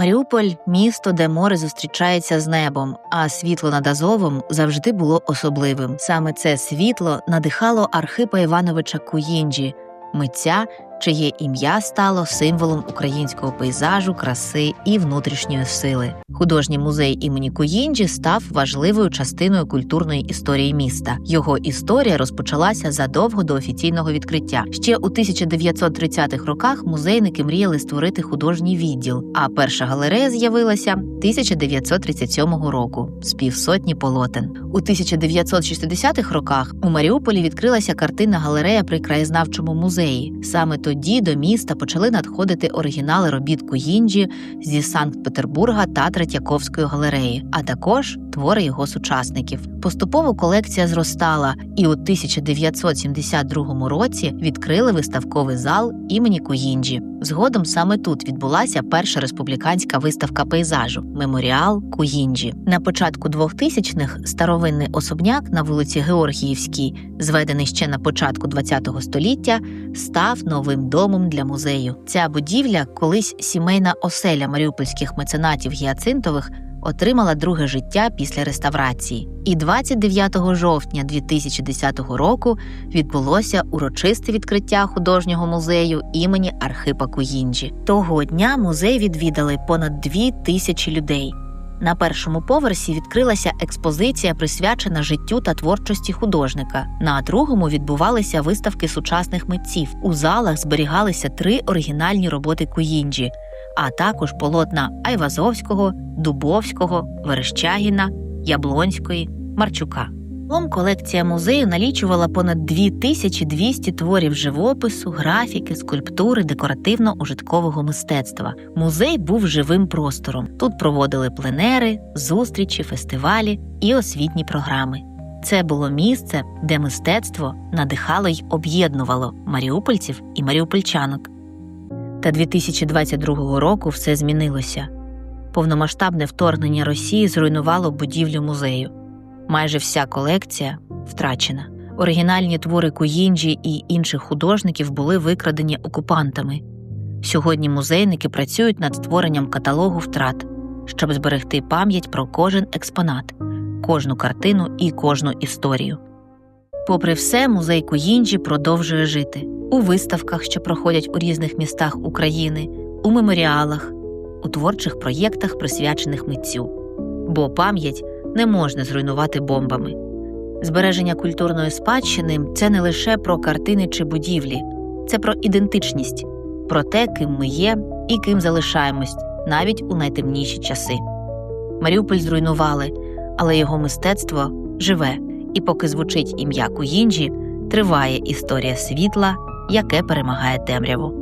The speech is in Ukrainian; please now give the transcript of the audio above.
Маріуполь місто, де море зустрічається з небом, а світло над Азовом завжди було особливим. Саме це світло надихало Архипа Івановича Куїнджі, митця, чиє ім'я стало символом українського пейзажу, краси і внутрішньої сили. Художній музей імені Куїнджі став важливою частиною культурної історії міста. Його історія розпочалася задовго до офіційного відкриття. Ще у 1930-х роках музейники мріяли створити художній відділ, а перша галерея з'явилася 1937 року з півсотні полотен. У 1960-х роках у Маріуполі відкрилася картинна галерея при краєзнавчому музеї. Саме тоді до міста почали надходити оригінали робіт Куїнджі зі Санкт-Петербурга та Третьяковської галереї, а також твори його сучасників. Поступово колекція зростала, і у 1972 році відкрили виставковий зал імені Куїнджі. Згодом саме тут відбулася перша республіканська виставка пейзажу Меморіал Куїнджі. На початку 2000-х старовинний особняк на вулиці Георгіївській, зведений ще на початку ХХ століття, став новим домом для музею. Ця будівля, колись сімейна оселя маріупольських меценатів гіацинтових, отримала друге життя після реставрації. І 29 жовтня 2010 року відбулося урочисте відкриття художнього музею імені Архипа Куїнджі. Того дня музей відвідали понад дві тисячі людей. На першому поверсі відкрилася експозиція, присвячена життю та творчості художника. На другому відбувалися виставки сучасних митців. У залах зберігалися три оригінальні роботи Куїнджі, а також полотна Айвазовського, Дубовського, Верещагіна, Яблонської, Марчука. Загалом колекція музею налічувала понад 2200 творів живопису, графіки, скульптури, декоративно-ужиткового мистецтва. Музей був живим простором. Тут проводили пленери, зустрічі, фестивалі і освітні програми. Це було місце, де мистецтво надихало й об'єднувало маріупольців і маріупольчанок. Та 2022 року все змінилося. Повномасштабне вторгнення Росії зруйнувало будівлю музею. Майже вся колекція втрачена. Оригінальні твори Куїнджі і інших художників були викрадені окупантами. Сьогодні музейники працюють над створенням каталогу втрат, щоб зберегти пам'ять про кожен експонат, кожну картину і кожну історію. Попри все, музей Куїнджі продовжує жити у виставках, що проходять у різних містах України, у меморіалах, у творчих проєктах, присвячених митцю. Бо пам'ять не можна зруйнувати бомбами. Збереження культурної спадщини це не лише про картини чи будівлі, це про ідентичність, про те, ким ми є і ким залишаємось навіть у найтемніші часи. Маріуполь зруйнували, але його мистецтво живе, і поки звучить ім'я Куїнджі, триває історія світла, яке перемагає темряву.